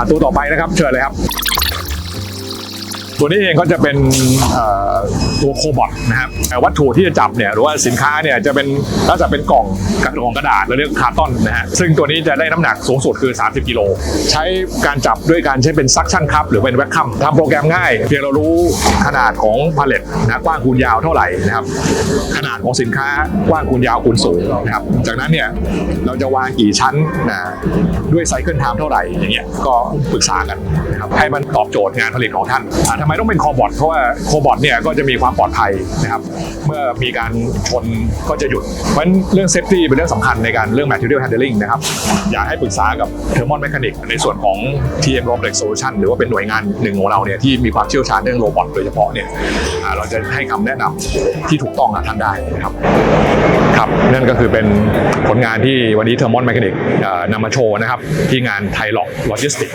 อะตัวต่อไปนะครับ เชิญเลยครับ ตัวนี้เองก็จะเป็นตัวโคบอทนะครับวัตถุที่จะจับเนี่ยหรือว่าสินค้าเนี่ยจะเป็นลักษณะเป็นกล่องกระดองกระดาษเราเรียกคาร์ตอนนะฮะซึ่งตัวนี้จะได้น้ำหนักสูงสุดคือ 30 กิโลใช้การจับด้วยการใช้เป็นซักชั่นคัพหรือเป็นแวคคัมทำโปรแกรมง่าย เพียงเรารู้ขนาดของพาเลตนะกว้างคูณยาวเท่าไหร่นะครับขนาดของสินค้ากว้างคูณยาวคูณสูงนะครับจากนั้นเนี่ยเราจะวางกี่ชั้นนะด้วยไซเคิลไทม์เท่าไหร่อย่างเงี้ยก็ปรึกษากันนะครับให้มันตอบโจทย์งานผลิตของท่านอ่าไมต้องเป็นคอบอทเพราะว่าโคบอทเนี่ยก็จะมีความปลอดภัยนะครับเมื่อมีการชนก็จะหยุด เพราะฉะนั้นเรื่องเซฟตี้เป็นเรื่องสำคัญในการเรื่อง material handling นะครับอยากให้ปรึกษากับ thermal mechanic ในส่วนของ TM r o b o t i c Solution หรือว่าเป็นหน่วยงานหนึ่งของเราเนี่ยที่มีความเชี่ยวชาญเรื่องโรบอทโดยเฉพาะเนี่ยเราจะให้คำแนะนำที่ถูกต้องกับท่านได้นะครับครับนั่นก็คือเป็นผลงานที่วันนี้เทอร์มอนแมคานิกนำมาโชว์นะครับที่งานไทยล็อกโลจิสติก